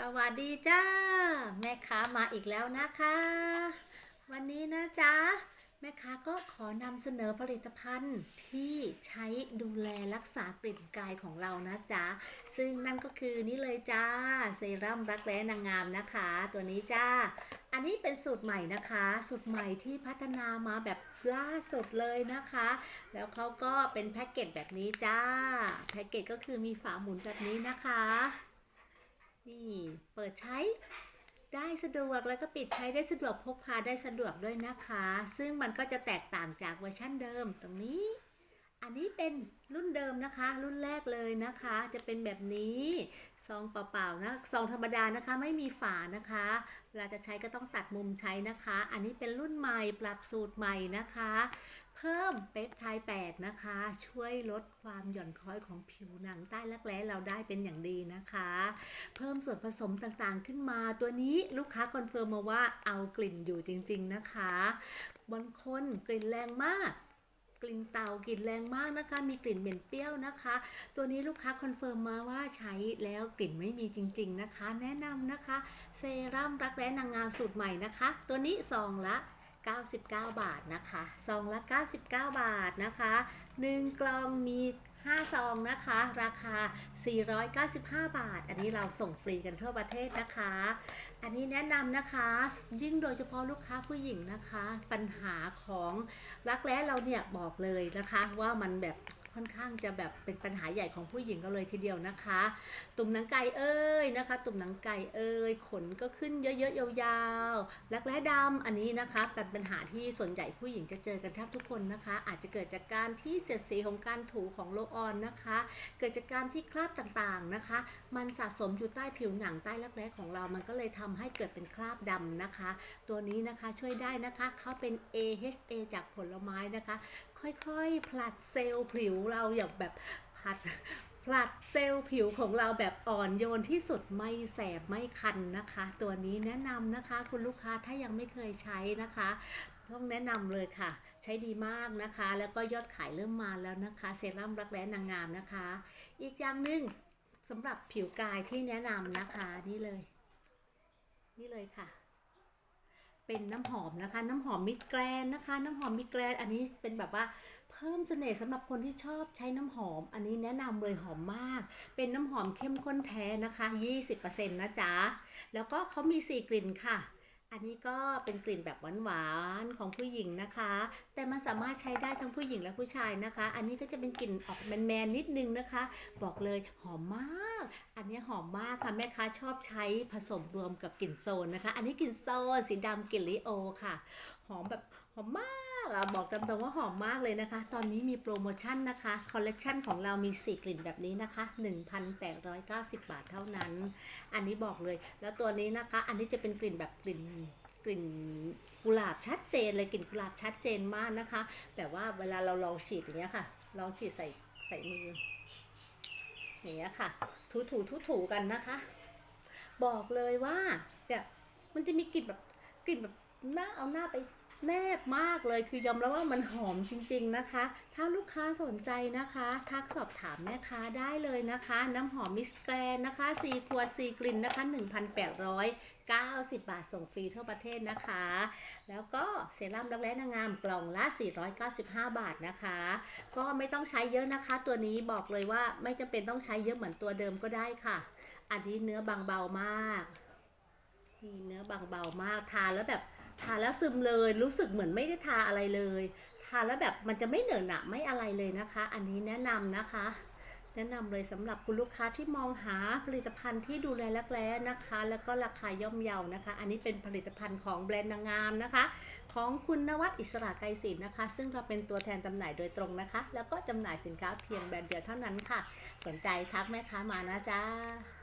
สวัสดีจ้า แม่ค้ามาอีกแล้วนะคะ วันนี้นะจ๊ะ แม่ค้าก็ขอนำเสนอผลิตภัณฑ์ที่ใช้ดูแลรักษากลิ่นกายของเรานะจ๊ะ ซึ่งนั่นก็คือนี่เลยจ้า เซรั่มรักแร้นางงามนะคะ ตัวนี้จ้า อันนี้เป็นสูตรใหม่นะคะ สูตรใหม่ที่พัฒนามาแบบล่าสุดเลยนะคะ แล้วเขาก็เป็นแพ็กเกจแบบนี้จ้า แพ็กเกจก็คือมีฝาหมุนแบบนี้นะคะ นี่เปิดใช้ได้สะดวกแล้วก็ปิดใช้ได้สะดวกพกพาได้สะดวกด้วยนะคะ ซึ่งมันก็จะแตกต่างจากเวอร์ชั่นเดิมตรงนี้ อันนี้เป็นรุ่นเดิมนะคะ รุ่นแรกเลยนะคะ จะเป็นแบบนี้ซองเปล่าๆนะซองธรรมดานะคะไม่มีฝานะคะเวลาจะใช้ก็ต้องตัดมุมใช้นะคะ อันนี้เป็นรุ่นใหม่ปรับสูตรใหม่นะคะ เพิ่มเปปไทด์8นะคะ ช่วยลดความหย่อนคล้อยของผิวหนังใต้รักแร้เราได้เป็นอย่างดีนะคะ เพิ่มส่วนผสมต่างๆขึ้นมาตัวนี้ลูกค้าคอนเฟิร์มมาว่าเอากลิ่นอยู่จริง ๆนะคะบางคนกลิ่นแรงมากกลิ่นเตากลิ่นแรงมากนะคะ มีกลิ่นเหม็นเปรี้ยวนะคะ ตัวนี้ลูกค้าคอนเฟิร์มมาว่าใช้แล้วกลิ่นไม่มีจริง ๆนะคะ แนะนำนะคะ เซรั่มรักแร้นางงามสูตรใหม่นะคะ ตัวนี้ซองละ 99 บาทนะคะซองละ 99 บาทนะคะ 1 กล่องมี 5 ซองนะคะ ราคา 495 บาท อันนี้เราส่งฟรีกันทั่วประเทศนะคะ อันนี้แนะนำนะคะ ยิ่งโดยเฉพาะลูกค้าผู้หญิงนะคะ ปัญหาของรักแร้เราเนี่ยบอกเลยนะคะว่ามันแบบ ค่อนข้างจะแบบเป็นปัญหาใหญ่ของผู้หญิงก็เลยทีเดียวนะคะ ตุ่มหนังไก่เอ้ยนะคะ ตุ่มหนังไก่เอ้ยขนก็ขึ้นเยอะๆยาวๆรักแร้ดำอันนี้นะคะเป็นปัญหาที่ส่วนใหญ่ผู้หญิงจะเจอกันแทบทุกคนนะคะ อาจจะเกิดจากการที่เสียดสีของการถูของโลออนนะคะ เกิดจากการที่คราบต่างๆนะคะ มันสะสมอยู่ใต้ผิวหนังใต้รักแร้ของเรามันก็เลยทำให้เกิดเป็นคราบดำนะคะ ตัวนี้นะคะช่วยได้นะคะเขาเป็น AHA จากผลไม้นะคะ ค่อยๆผลัดเซลล์ผิวเราอย่างแบบผลัดผลัดเซลล์ผิวของเราแบบอ่อนโยนที่สุดไม่แสบไม่คันนะคะ ตัวนี้แนะนำนะคะ คุณลูกค้าถ้ายังไม่เคยใช้นะคะต้องแนะนำเลยค่ะ ใช้ดีมากนะคะ แล้วก็ยอดขายเริ่มมาแล้วนะคะ เซรั่มรักแร้นางงามนะคะ อีกอย่างหนึ่งสำหรับผิวกายที่แนะนำนะคะนี่เลย นี่เลยค่ะ เป็นน้ำหอมนะคะ น้ำหอมมิตรแกรนนะคะ น้ำหอมมิตรแกรนอันนี้เป็นแบบว่า พิ่มเสน่ห์สำหรับคนที่ชอบใช้น้ำหอม อันนี้แนะนำเลยหอมมาก เป็นน้ำหอมเข้มข้นแท้นะคะ 20%นะจ๊ะ แล้วก็เขามี 4 กลิ่นค่ะอันนี้ก็เป็นกลิ่นแบบหวานๆของผู้หญิงนะคะ แต่มันสามารถใช้ได้ทั้งผู้หญิงและผู้ชายนะคะ อันนี้ก็จะเป็นกลิ่นออกแมนๆนิดนึงนะคะ บอกเลยหอมมาก อันนี้หอมมากค่ะแม่ค้าชอบใช้ผสมรวมกับกลิ่นโซนนะคะ อันนี้กลิ่นโซนสีดำกลิ่นลิโอค่ะ หอมแบบหอมมาก อะบอกตามตรงว่าหอมมากเลยนะคะ ตอนนี้มีโปรโมชั่นนะคะ คอลเลกชันของเรามี 4 กลิ่นแบบนี้นะคะ 1,890 บาทเท่านั้น อันนี้บอกเลย แล้วตัวนี้นะคะ อันนี้จะเป็นกลิ่นแบบกลิ่นกลิ่นกุหลาบชัดเจนเลยกลิ่นกุหลาบชัดเจนมากนะคะ แบบว่าเวลาเราลองฉีดอย่างเงี้ยค่ะ ลองฉีดใส่ใส่มืออย่างเงี้ยค่ะ ถูถูถูถูๆกันนะคะ บอกเลยว่าเนี่ยมันจะมีกลิ่นแบบกลิ่นแบบหน้าเอาหน้าไป แนบมากเลยคือยอมรับว่ามันหอมจริง ๆนะคะ ถ้าลูกค้าสนใจนะคะ ทักสอบถามแม่ค้าได้เลยนะคะ น้ำหอมมิสแกรนนะคะ4ขวด4กลิ่นนะคะ 1,890 บาทส่งฟรีทั่วประเทศนะคะ แล้วก็เซรั่มรักแร้นางงามกล่องละ 495 บาทนะคะ ก็ไม่ต้องใช้เยอะนะคะ ตัวนี้บอกเลยว่าไม่จำเป็นต้องใช้เยอะเหมือนตัวเดิมก็ได้ค่ะอันนี้เนื้อบางเบามากนี่เนื้อบางเบามากทานแล้วแบบ ทาแล้วซึมเลยรู้สึกเหมือนไม่ได้ทาอะไรเลย ทาแล้วแบบมันจะไม่เหนอะหนะไม่อะไรเลยนะคะ อันนี้แนะนำนะคะ แนะนำเลยสำหรับคุณลูกค้าที่มองหาผลิตภัณฑ์ที่ดูแลรักแร้นะคะ แล้วก็ราคาย่อมเยานะคะ อันนี้เป็นผลิตภัณฑ์ของแบรนด์นางงามนะคะ ของคุณนวัดอิสระไกรศิลป์นะคะ ซึ่งเราเป็นตัวแทนจำหน่ายโดยตรงนะคะ แล้วก็จำหน่ายสินค้าเพียงแบรนด์เดียวเท่านั้นค่ะ สนใจทักแม่ค้ามานะจ๊ะ